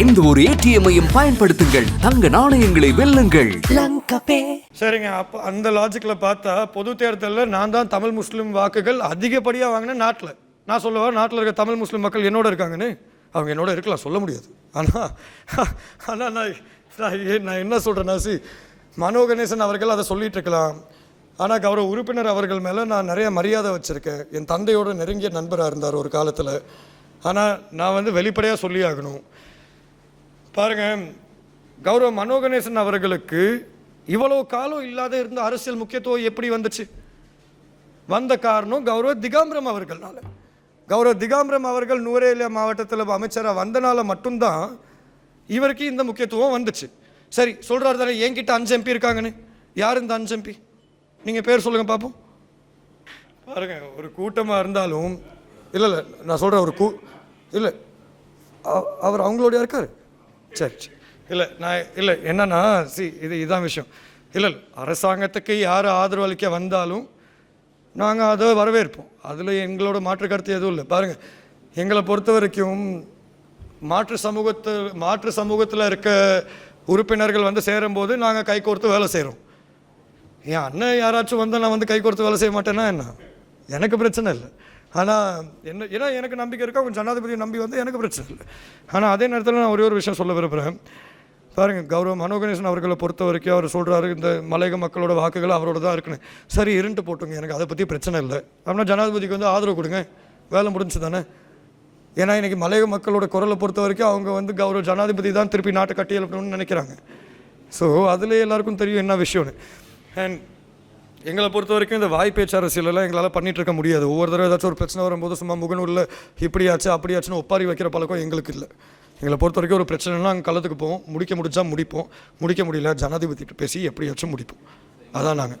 எந்த ஒரு ஏடிஎம்மையும் பயன்படுத்துங்கள். தங்க நாணயங்களை வெல்லுங்கள். சரிங்க அப்போ அந்த லாஜிக்கில் பார்த்தா பொது தேர்தலில் நான் தான் தமிழ் முஸ்லீம் வாக்குகள் அதிகப்படியாக வாங்கினேன் நாட்டில். நான் சொல்லுவேன் நாட்டில் இருக்க தமிழ் முஸ்லீம் மக்கள் என்னோட இருக்காங்கன்னு? அவங்க என்னோட இருக்கலாம் சொல்ல முடியாது. ஆனால் ஆனால் நான் நான் என்ன சொல்கிறேன்னா சி மனோ கணேசன் அவர்கள் அதை சொல்லிட்டு இருக்கலாம். ஆனால் கௌரவ உறுப்பினர் அவர்கள் மேலே நான் நிறைய மரியாதை வச்சுருக்கேன். என் தந்தையோட நெருங்கிய நண்பராக இருந்தார் ஒரு காலத்தில். ஆனால் நான் வந்து வெளிப்படையாக சொல்லி ஆகணும். பாருங்கள் கௌரவ மனோகணேசன் அவர்களுக்கு இவ்வளோ காலம் இல்லாத இருந்த அரசியல் முக்கியத்துவம் எப்படி வந்துச்சு? வந்த காரணம் கௌரவ திகாம்பரம் அவர்கள்னால. கௌரவ திகாம்பரம் அவர்கள் நூரேலியா மாவட்டத்தில் அமைச்சராக வந்தனால மட்டும்தான் இவருக்கு இந்த முக்கியத்துவம் வந்துச்சு. சரி சொல்கிறார் தானே என்கிட்ட அஞ்சு எம்பி இருக்காங்கன்னு. யார் இந்த அஞ்சு எம்பி? நீங்கள் பேர் சொல்லுங்கள் பார்ப்போம் பாருங்கள் ஒரு கூட்டமாக இருந்தாலும் இல்லை இல்லை நான் சொல்கிறேன் ஒரு கூ இல்லை அவர் அவங்களோடய இருக்கார்? சரி சரி இல்லை நான் இல்லை என்னன்னா சி இது இதுதான் விஷயம். இல்லை அரசாங்கத்துக்கு யார் ஆதரவு அளிக்க வந்தாலும் நாங்கள் அதை வரவேற்போம். அதில் எங்களோட மாற்று கருத்து எதுவும் இல்லை. பாருங்கள் எங்களை பொறுத்த வரைக்கும் மாற்று சமூகத்து மாற்று சமூகத்தில் இருக்க உறுப்பினர்கள் வந்து சேரும்போது நாங்கள் கை கோர்த்து வேலை செய்கிறோம் என் அண்ணன் யாராச்சும் வந்தால் நான் வந்து கை கோர்த்து வேலை செய்ய மாட்டேன்னா என்ன? எனக்கு பிரச்சனை இல்லை. ஆனால் என்ன ஏன்னா எனக்கு நம்பிக்கை இருக்கா? கொஞ்சம் ஜனாதிபதி நம்பி வந்து எனக்கு பிரச்சனை இல்லை. ஆனால் அதே நேரத்தில் நான் ஒரே ஒரு விஷயம் சொல்ல விரும்புகிறேன் பாருங்கள் கௌரவ மனோகணேசன் அவர்களை பொறுத்த வரைக்கும் அவர் சொல்கிறாரு இந்த மலையக மக்களோட வாக்குகள் அவரோட தான் இருக்குன்னு. சரி இருண்டு போட்டுங்க எனக்கு அதை பற்றி பிரச்சனை இல்லை. அப்படின்னா ஜனாதிபதிக்கு வந்து ஆதரவு கொடுங்க. வேலை முடிஞ்சு தானே. ஏன்னா இன்றைக்கி மலையக மக்களோட குரலை பொறுத்த வரைக்கும் அவங்க வந்து கௌரவ ஜனாதிபதி தான் திருப்பி நாட்டை கட்டி எழுப்பணும்னு நினைக்கிறாங்க. ஸோ அதில் எல்லாருக்கும் தெரியும் என்ன விஷயம்னு. அண்ட் எங்களை பொறுத்த வரைக்கும் இந்த வாய் பேச்சு அரசியலெல்லாம் எங்களால் பண்ணிட்டு இருக்க முடியாது. ஒவ்வொரு தடவை ஏதாச்சும் ஒரு பிரச்சனை வரும்போது சும்மா முகநூரில் இப்படியாச்சு அப்படியாச்சுன்னு ஒப்பாரி வைக்கிற பழக்கம் எங்களுக்கு இல்லை. எங்களை பொறுத்த வரைக்கும் ஒரு பிரச்சனைனா அங்கே களத்துக்கு போவோம். முடிக்க முடிஞ்சால் முடிப்போம். முடிக்க முடியல ஜனாதிபதிட்டு பேசி எப்படியாச்சும் முடிப்போம். அதான் நாங்கள்